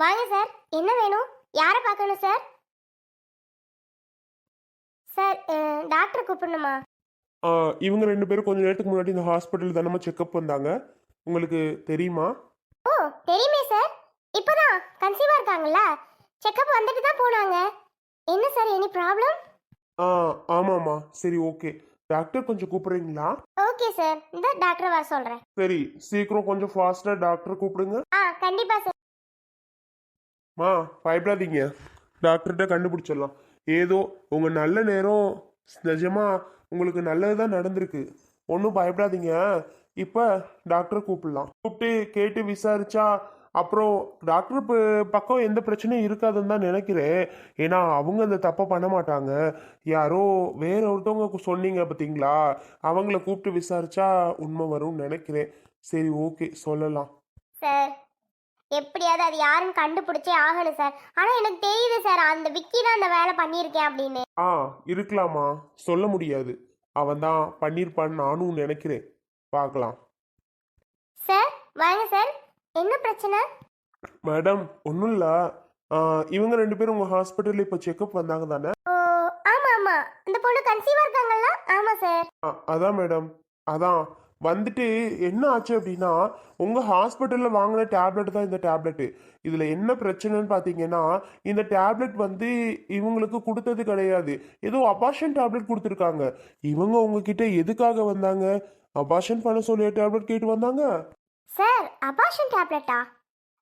வாங்க சார். என்ன வேணும்? யாரை பார்க்கணும் சார்? Sir doctor கூப்பிடணுமா? இவங்க ரெண்டு பேரும் கொஞ்ச நேரத்துக்கு முன்னாடி இந்த ஹாஸ்பிட்டல் தானே செக்அப் வந்தாங்க. உங்களுக்கு தெரியுமா? ஓ தெரியுமே சார். இப்போதான் கன்சீவாக இருக்காங்கல்ல. செக்கப் வந்துட்டு தான் போனாங்க. என்ன சார் எனி ப்ராப்ளம்? ஆ ஆமாம்மா. சரி ஓகே. டாக்டர் கொஞ்சம் கூப்பிடுறீங்களா? Okay sir. இந்த டாக்டர் வர சொல்கிறேன் சரி சீக்கிரம் கொஞ்சம் ஃபாஸ்ட்டாக டாக்டர் கூப்பிடுங்க. ஆ கண்டிப்பாக சார். மா பயப்படாதீங்க. டாக்டர்கிட்ட கண்டுபிடிச்சிடலாம். ஏதோ உங்கள் நல்ல நேரம் நிஜமாக உங்களுக்கு நல்லது தான் நடந்திருக்கு. ஒன்றும் பயப்படாதீங்க. இப்போ டாக்டரை கூப்பிடலாம். கூப்பிட்டு கேட்டு விசாரிச்சா அப்புறம் டாக்டர் பக்கம் எந்த பிரச்சனையும் இருக்காதுன்னு தான் நினைக்கிறேன். ஏன்னா அவங்க அந்த தப்பை பண்ண மாட்டாங்க. யாரோ வேற ஒருத்தவங்க சொன்னீங்க பார்த்தீங்களா அவங்கள கூப்பிட்டு விசாரிச்சா உண்மை வரும்னு நினைக்கிறேன். சரி ஓகே சொல்லலாம். சார் எப்படியாவது அது யாருன்னு கண்டுபிடிச்சே ஆகணும் சார் ஆனால் எனக்கு தெரியுது சார் அந்த விக்கி தான் அந்த வேலை பண்ணியிருக்கேன் அப்படின்னு. ஆ இருக்கலாமா? சொல்ல முடியாது. அவன் தான் பண்ணியிருப்பான்னு நானும் நினைக்கிறேன். பார்க்கலாம். சார் வாங்க சார் என்ன பிரச்சனை? மேடம் ஒன்றும் இல்லை. இவங்க ரெண்டு பேரும் உங்கள் ஹாஸ்பிட்டலில் இப்போ செக்கப் வந்தாங்க தானே? ஓ ஆமாம் ஆமாம் இந்த பொண்ணு கன்சீவாக இருக்காங்கல்ல? ஆமாம் சார் ஆ, அதான் மேடம். அதான். வந்துட்டு என்ன ஆச்சு அப்படின்னா உங்கள் ஹாஸ்பிட்டலில் வாங்கின டேப்லெட் தான் இந்த டேப்லெட்டு இதில் என்ன பிரச்சனைன்னு பார்த்தீங்கன்னா இந்த டேப்லெட் வந்து இவங்களுக்கு கொடுத்தது கிடையாது. ஏதோ அபாஷன் டேப்லெட் கொடுத்துருக்காங்க. இவங்க உங்ககிட்ட எதுக்காக வந்தாங்க? அபாஷன் பண்ண சொல்லிய டேப்லெட் கேட்டு வந்தாங்க. சார் அபாஷன் டேப்லெட்டா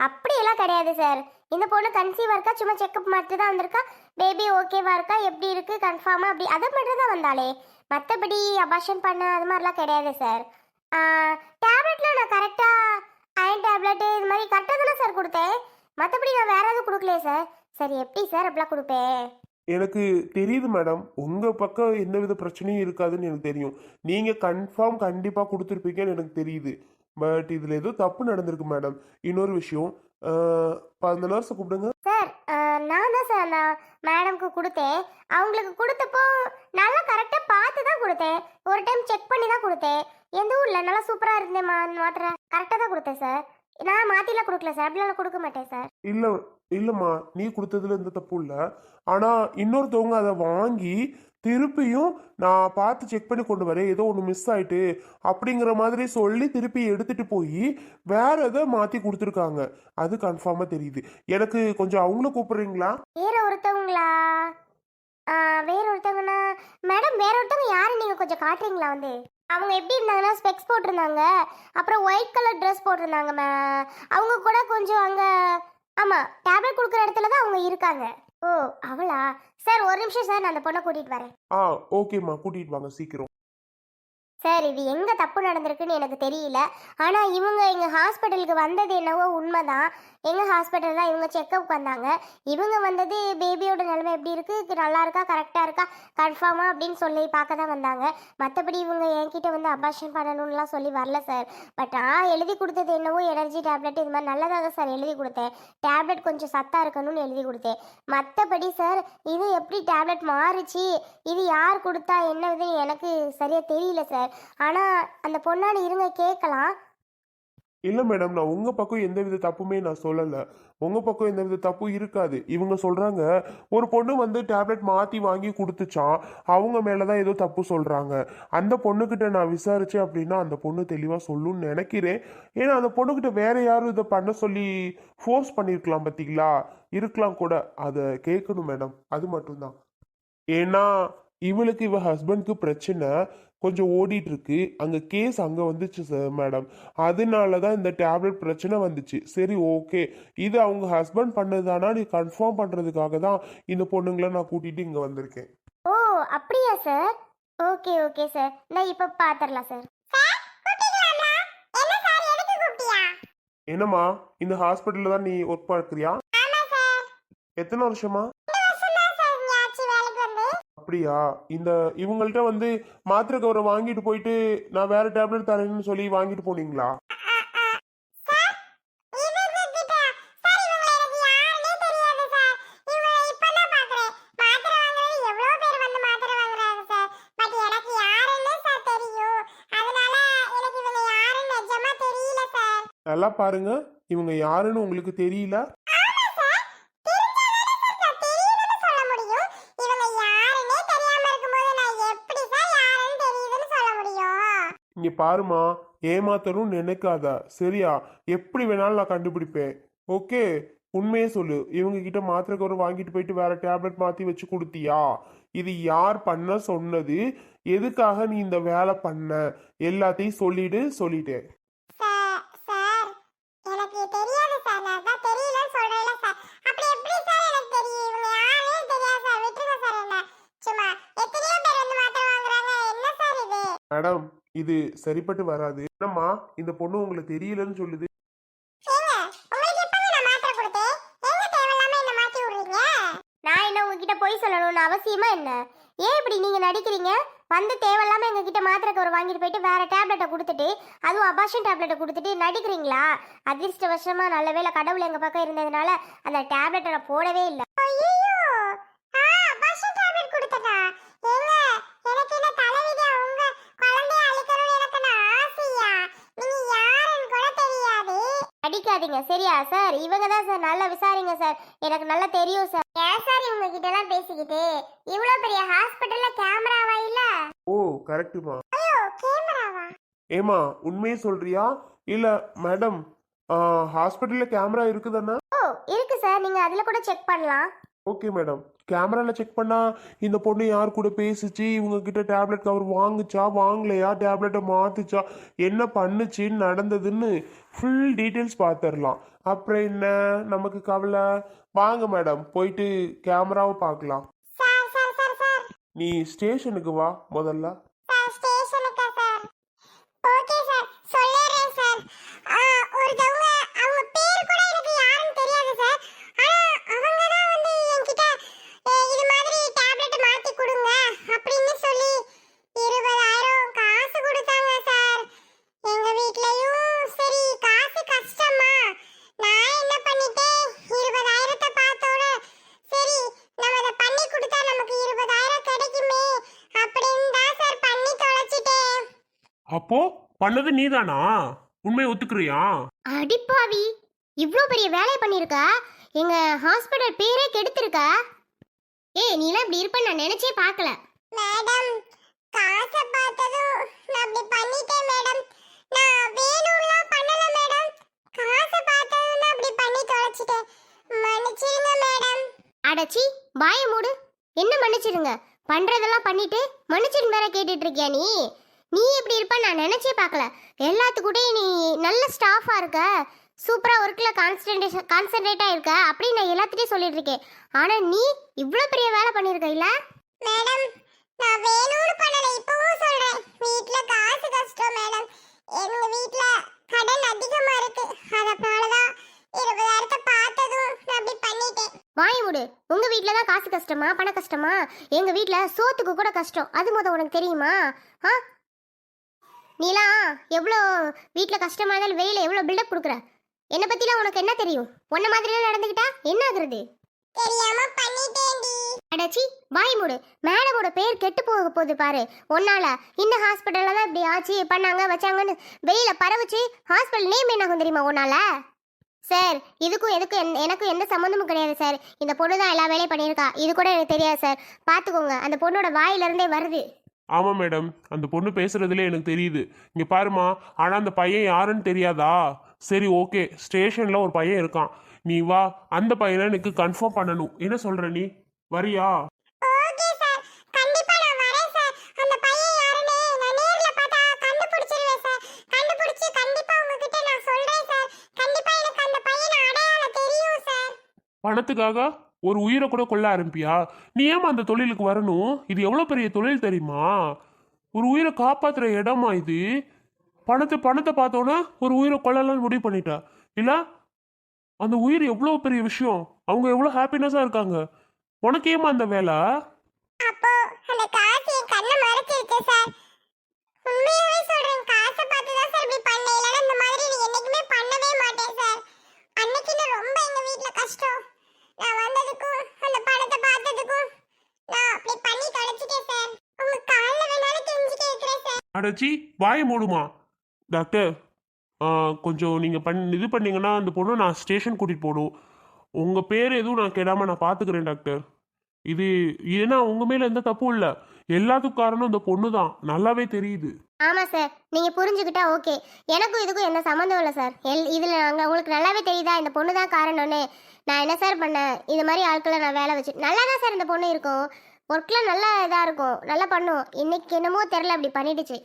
அப்படியெல்லாம் கிடையாது சார். இந்த பொண்ணு கன்சீவாக இருக்கா? சும்மா செக்கப் மட்டும் தான் வந்திருக்கா? பேபி ஓகேவா இருக்கா? எப்படி இருக்கு? கன்ஃபார்மாக அப்படி அதை மட்டும் தான் வந்தாலே மற்றபடி அபாஷன் பண்ண அது மாதிரிலாம் கிடையாது சார். டேப்லெட்லாம் நான் கரெக்டாக அயன் டேப்லெட்டு இது மாதிரி கரெக்டாக தானே சார் கொடுத்தேன். மற்றபடி நான் வேற எதுவும் கொடுக்கலையே சார் சரி எப்படி சார் அப்படிலாம் கொடுப்பேன்? எனக்கு தெரியுது மேடம் உங்கள் பக்கம் எந்த வித பிரச்சனையும் இருக்காதுன்னு எனக்கு தெரியும். நீங்கள் கன்ஃபார்ம் கண்டிப்பாக கொடுத்துருப்பீங்கன்னு எனக்கு தெரியுது. பட் இதில் ஏதோ தப்பு நடந்திருக்கு மேடம் இன்னொரு விஷயம். அஹ், வருஷம் நர்ஸை கூப்பிடுங்க. நான் தான் சார் நான் மேடம்க்கு கொடுத்தேன். அவங்களுக்கு கொடுத்தப்போ நல்லா கரெக்டாக பார்த்து தான் கொடுத்தேன். ஒரு டைம் செக் பண்ணி தான் கொடுத்தேன். எந்த இல்லை நல்லா சூப்பராக இருந்தேன் மா மாத்திரை. கரெக்டாக தான் கொடுத்தேன் சார் நான் மாற்றிலாம் கொடுக்கல சார் அப்படிலாம் கொடுக்க மாட்டேன் சார் இல்லை இல்லைம்மா. நீ கொடுத்ததுல எந்த தப்பு இல்லை. ஆனால் இன்னொருத்தவங்க அதை வாங்கி திருப்பியும் நான் பார்த்து செக் பண்ணி கொண்டு வரேன். ஏதோ ஒன்று மிஸ் ஆயிட்டு அப்படிங்கிற மாதிரி சொல்லி திருப்பி எடுத்துட்டு போய் வேற எதை மாற்றி கொடுத்துருக்காங்க. அது கன்ஃபார்மாக தெரியுது. எனக்கு கொஞ்சம் அவங்கள கூப்பிடுறீங்களா? வேற ஒருத்தவங்களா? வேற ஒருத்தவங்கன்னா மேடம் வேற ஒருத்தவங்க யாரு? நீங்கள் கொஞ்சம் காட்டுறீங்களா வந்து? அவங்க எப்படி இருந்தாங்கன்னா ஸ்பெக்ஸ் போட்டிருந்தாங்க. அப்புறம் ஒயிட் கலர் ட்ரெஸ் போட்டிருந்தாங்க மே அவங்க கூட கொஞ்சம் அங்கே ஆமாம் டேப்லெட் கொடுக்குற இடத்துல தான் அவங்க இருக்காங்க. ஓ அவளா? சார் ஒரு நிமிஷம் சார் நான் அந்த பொண்ணை கூட்டிகிட்டு வரேன். ஆ ஓகேம்மா கூட்டிட்டு வாங்க சீக்கிரம். சார் இது எங்கே தப்பு நடந்திருக்குன்னு எனக்கு தெரியல. ஆனால் இவங்க எங்கள் ஹாஸ்பிட்டலுக்கு வந்தது என்னவோ உண்மைதான். எங்கள் ஹாஸ்பிட்டல் தான் இவங்க செக்கப் வந்தாங்க. இவங்க வந்தது பேபியோட நிலைமை எப்படி இருக்குது நல்லா இருக்கா? கரெக்டாக இருக்கா? கன்ஃபார்மா அப்படின்னு சொல்லி பார்க்க தான் வந்தாங்க. மற்றபடி இவங்க என்கிட்ட வந்து அபாஷன் பண்ணணும்லாம் சொல்லி வரல சார். பட் நான் எழுதி கொடுத்தது என்னவோ எனர்ஜி டேப்லெட் இது மாதிரி நல்லதாக சார் எழுதி கொடுத்தேன். டேப்லெட் கொஞ்சம் சத்தாக இருக்கணும்னு எழுதி கொடுத்தேன். மற்றபடி சார் இது எப்படி டேப்லெட் மாறுச்சு? இது யார் கொடுத்தா? என்னதுன்னு எனக்கு சரியாக தெரியல சார். ஆனால் அந்த பொண்ணாடி இருங்க கேட்கலாம் இல்லை மேடம் நான் உங்கள் பக்கம் எந்தவித தப்புமே நான் சொல்லலை. உங்கள் பக்கம் எந்தவித தப்பும் இருக்காது. இவங்க சொல்கிறாங்க ஒரு பொண்ணு வந்து டேப்லெட் மாற்றி வாங்கி கொடுத்துச்சான் அவங்க மேலே தான் ஏதோ தப்பு சொல்கிறாங்க அந்த பொண்ணுக்கிட்ட நான் விசாரித்தேன் அப்படின்னா அந்த பொண்ணு தெளிவாக சொல்லுன்னு நினைக்கிறேன். ஏன்னா அந்த பொண்ணுக்கிட்ட வேற யாரும் இதை பண்ண சொல்லி ஃபோர்ஸ் பண்ணியிருக்கலாம் பார்த்தீங்களா இருக்கலாம் கூட. அதை கேட்கணும் மேடம் அது மட்டும்தான். ஏன்னா இவளுக்கு இவ ஹஸ்பண்ட்க்கு பிரச்சனை. கொஞ்சம் ஓடிட்டு இருக்கு அங்க கேஸ் அங்க வந்துச்சு சார் மேடம் அதனால தான் இந்த டேப்லெட் பிரச்சனை வந்துச்சு. சரி ஓகே இது அவங்க ஹஸ்பண்ட் பண்ணதானா? நீ கன்ஃபார்ம் பண்றதுக்காக தான் இந்த பொண்ணுங்களை நான் கூட்டிட்டு இங்க வந்திருக்கேன். ஓ அப்படியா சார் ஓகே ஓகே சார் நான் இப்போ பார்த்துடலாம் சார் என்னம்மா இந்த ஹாஸ்பிட்டல்ல தான் நீ ஒர்க் பார்க்குறியா? எத்தனை வருஷமா? அப்படியா? இந்த இவங்கள்ட்ட வந்து மாத்திரை கவரை வாங்கிட்டு போயிட்டு நான் வேற டேப்லெட் தரேன்னு சொல்லி வாங்கிட்டு போனீங்களா? நல்லா பாருங்க. இவங்க யாருன்னு உங்களுக்கு தெரியல? இங்கே பாருமா ஏமாத்தணும்னு நினைக்காத. சரியா? எப்படி வேணாலும் நான் கண்டுபிடிப்பேன். ஓகே? உண்மையே சொல்லு. இவங்க கிட்ட மாத்திரை கவர் வாங்கிட்டு போயிட்டு வேற டேப்லெட் மாத்தி வச்சு கொடுத்தியா? இது யார் பண்ண சொன்னது? எதுக்காக நீ இந்த வேலை பண்ண? எல்லாத்தையும் சொல்லிடு சொல்லிட்டேன் சார் சார் எனக்கு தெரியாது சார் நான் தான் தெரியலன்னு சொல்றேன்ல சார் அப்படி எப்படி சார் எனக்கு தெரியும் இவங்க யாரே தெரியாது சார் விட்டுருங்க சார் என்ன சும்மா எத்தனையோ பேர் வந்து மாத்திரை வாங்குறாங்க என்ன சார் இது மேடம் இது சரிப்பட்டு வராது. என்னம்மா இந்த பொண்ணு உங்களுக்கு தெரியலன்னு சொல்லுது. ஏங்க உங்களுக்கு எப்பங்க நான் மாத்திரை கொடுத்தேன்? எங்க தேவையில்லாம என்ன மாத்தி விடுறீங்க? நான் என்ன உங்ககிட்ட பொய் சொல்லணும்னு அவசியமா என்ன? ஏன் இப்படி நீங்க நடிக்கிறீங்க? வந்து தேவையில்லாம எங்க கிட்ட மாத்திரை கவர் வாங்கிட்டு போயிட்டு வேற டேப்லெட்டை கொடுத்துட்டு அதுவும் அபாஷன் டேப்லெட்டை கொடுத்துட்டு நடிக்கிறீங்களா? அதிர்ஷ்டவசமா நல்ல வேளை கடவுள் எங்க பக்கம் இருந்ததுனால அந்த டேப்லெட்டை நான் போடவே இல்லை ஐயோ ஆ பஸ் டேப்லெட் கொடுத்ததா ஏங்க எனக்கு என்ன தலைவிதி உங்க குழந்தைய அழிக்கணும்னு எனக்கு நான் ஆசையா நீங்க யாருன்னு கூட தெரியாது அடிக்காதீங்க சரியா சார்? இவங்க தான் சார் நல்லா விசாரிங்க சார். எனக்கு நல்லா தெரியும் சார். ஏன் சார் இவங்க கிட்ட எல்லாம் பேசிக்கிட்டு? இவ்ளோ பெரிய ஹாஸ்பிடல்ல கேமராவா இல்ல? ஓ கரெக்டுமா ஐயோ கேமராவா? ஏமா உண்மையே சொல்றியா? இல்ல மேடம் ஹாஸ்பிட்டல்ல கேமரா இருக்குதானே? ஓ இருக்கு சார். நீங்க அதுல கூட செக் பண்ணலாம். ஓகே மேடம் கேமரால செக் பண்ணா இந்த பொண்ணு யார் கூட பேசுச்சு? இவங்க கிட்ட டேப்லெட் கவர் வாங்குச்சா? வாங்கலையா? டேப்லெட்டை மாத்துச்சா? என்ன பண்ணுச்சுன்னு நடந்ததுன்னு ஃபுல் டீட்டெயில்ஸ் பார்த்துடலாம் அப்புறம் என்ன? நமக்கு கவலை? வாங்க மேடம் போயிட்டு கேமராவை பார்க்கலாம். நீ ஸ்டேஷனுக்கு வா முதல்ல. அப்போ பண்ணது நீதானா? உண்மையை ஒத்துக்கிறியா? அடிப்பாவி இவ்வளோ பெரிய வேலையை பண்ணியிருக்க? எங்க ஹாஸ்பிட்டல் பேரே கெடுத்திருக்க? ஏய் நீலாம் இப்படி இருப்ப நான் நினைச்சே பார்க்கல. மேடம் காசை பார்த்ததும் நான் அப்படி பண்ணிட்டேன் மேடம். நான் வேணும்லாம் பண்ணல மேடம். காசை பார்த்ததும் நான் அப்படி பண்ணி தொலைச்சிட்டேன். மன்னிச்சிருங்க மேடம். அடச்சி வாய மூடு. என்ன மன்னிச்சிடுங்க? பண்றதெல்லாம் பண்ணிட்டு மன்னிச்சிருங்க வேற கேட்டுட்டு இருக்கியா நீ? நீ இப்படி இருப்ப? நான் நினைச்சே பார்க்கல. எல்லாத்துக்கூடயும் நீ நல்ல ஸ்டாஃபா இருக்க. சூப்பரா ஒர்க்ல கான்சன்ட்ரேஷன் கான்சென்ட்ரேட்டா இருக்க. அப்படின்னு நான் எல்லாத்துட்டையும் சொல்லிட்டு இருக்கேன். ஆனா நீ இவ்வளோ பெரிய வேலை பண்ணியிருக்க இல்ல? மேடம் நான் வேணும்னு பண்ணல. இப்பவும் சொல்றேன். வீட்ல காசு கஷ்டம் மேடம் எங்க வீட்ல கடன் அதிகமா இருக்கு. அதனாலதான் இருபதாயிரத்தை பார்த்ததும் நான் அப்படி பண்ணிட்டேன். வாய மூடு. உங்க வீட்ல தான் காசு கஷ்டமா பண கஷ்டமா? எங்க வீட்ல சோத்துக்கு கூட கஷ்டம். அது முத உனக்கு தெரியுமா? ஆ? நீலாம் எவ்வளோ வீட்டில் கஷ்டமா இருந்தாலும் வெளியில எவ்வளோ பில்டப் கொடுக்குற? என்னை பத்திலாம் உனக்கு என்ன தெரியும்? உன்ன மாதிரிலாம் நடந்துக்கிட்டா என்ன ஆகுறது? தெரியாம பண்ணிட்டேன்டி. அடச்சி வாய் மூடு. மேடமோட பேர் கெட்டு போக போகுது பாரு. உன்னால இந்த ஹாஸ்பிட்டல்ல தான் இப்படி ஆச்சு பண்ணாங்க வச்சாங்கன்னு வெளியில பரவுச்சு ஹாஸ்பிட்டல் நேம் என்ன ஆகும் தெரியுமா உன்னால? சார் இதுக்கும் எதுக்கும் எனக்கும் எந்த சம்மந்தமும் கிடையாது சார். இந்த பொண்ணு தான் எல்லா வேலையும் பண்ணியிருக்கா. இது கூட எனக்கு தெரியாது சார். பார்த்துக்கோங்க அந்த பொண்ணோட வாயில இருந்தே வருது. ஆமா மேடம். அந்த பொண்ணு பேசுறதுல எனக்கு தெரியுது. இங்க பாருமா ஆனா அந்த பையன் யாருன்னு தெரியாதா? சரி ஓகே. ஸ்டேஷன்ல ஒரு பையன் இருக்கான். நீ வா அந்த பையனை எனக்கு கன்ஃபார்ம் பண்ணணும். என்ன சொல்ற நீ? வரியா? பணத்துக்காக? ஒரு உயிரை கூட கொல்ல ஆரம்பியா நீ ஏமா அந்த தொழிலுக்கு வரணும்? இது எவ்வளோ பெரிய தொழில் தெரியுமா? ஒரு உயிரை காப்பாற்றுற இடமா இது? பணத்தை பணத்தை பார்த்தோன்னா ஒரு உயிரை கொல்லலாம்னு முடிவு பண்ணிட்டா. இல்லை அந்த உயிர் எவ்வளோ பெரிய விஷயம்? அவங்க எவ்வளோ ஹாப்பினஸாக இருக்காங்க. உனக்கு ஏமா அந்த வேலை? அப்போ அந்த காசு என் கண்ணை மறைச்சிருச்சு சார் உண்மையா நான் வந்ததுக்கும் அந்த படத்தை பார்த்ததுக்கும் நான் அப்படி பண்ணி தொலைச்சிட்டேன் சார் உங்க காலில் வேணாலும் கெஞ்சி கேட்கிறேன் சார் அடச்சி வாய மூடுமா? டாக்டர் கொஞ்சம் நீங்கள் பண் இது பண்ணீங்கன்னா அந்த பொண்ணை நான் ஸ்டேஷன் கூட்டிகிட்டு போகணும். உங்கள் பேர் எதுவும் நான் கெடாமல் நான் பார்த்துக்கிறேன் டாக்டர் இது ஏன்னா உங்கள் மேலே எந்த தப்பும் இல்லை. எல்லாத்துக்கும் காரணம் இந்த பொண்ணு தான் நல்லாவே தெரியுது. ஆமா சார் நீங்க புரிஞ்சுக்கிட்டா ஓகே எனக்கும் இதுக்கும் எந்த சம்மந்தம் இல்லை சார் எல் இதுல நாங்க உங்களுக்கு நல்லாவே தெரியுதா? இந்த பொண்ணு தான் காரணம்னு. நான் என்ன சார் பண்ணேன்? இது மாதிரி ஆட்களை நான் வேலை வச்சு நல்லா தான் சார் இந்த பொண்ணு இருக்கும். ஒர்க்கில் நல்லா இதாக இருக்கும். நல்லா பண்ணும். இன்னைக்கு என்னமோ தெரில அப்படி பண்ணிடுச்சு.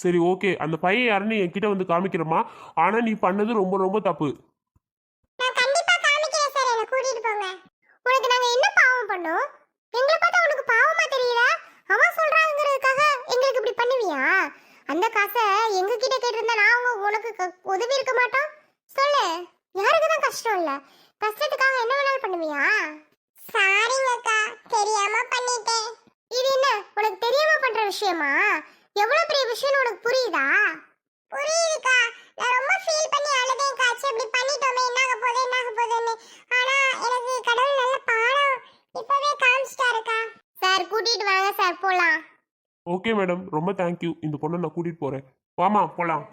சரி ஓகே அந்த பையன் யாருன்னு என்கிட்ட வந்து காமிக்கிறமா ஆனா நீ பண்ணது ரொம்ப ரொம்ப தப்பு. நான் கண்டிப்பா காமிக்கிறேன் சார் என்ன கூட்டிட்டு போங்க. உனக்கு நாங்கள் என்ன பாவம் பண்ணோம்? எங்களை பார்த்தா உனக்கு பாவமா தெரியல அவன் சொல்றாங்கிறதுக்காக எங்களுக்கு இப்படி பண்ணுவியா? அந்த காசை எங்க கிட்ட கேட்டிருந்தா நான் உனக்கு உதவி இருக்க மாட்டோம்? சொல்லு. யாருக்கு தான் கஷ்டம் இல்ல? கஷ்டத்துக்காக என்ன வேணாலும் பண்ணுவியா? சாரிங்கக்கா தெரியாம பண்ணிட்டேன். இது என்ன? உனக்கு தெரியாம பண்ற விஷயமா? எவ்வளவு பெரிய விஷயம்னு உனக்கு புரியுதா? புரியுதுக்கா. நான் ரொம்ப ஃபீல் பண்ணி அழுதேன் காட்சி இப்படி பண்ணிட்டோமே என்னாக போகுது என்னாக போகுதுன்னு. ஆனா எனக்கு கடவுள் நல்ல பாடம் இப்பவே காமிச்சிட்டாருக்கா. சார் கூட்டிட்டு வாங்க சார். போலாம். ஓகே மேடம் ரொம்ப தேங்க்யூ இந்த பொண்ணை நான் கூட்டிகிட்டு போகிறேன் வாமா போகலாம்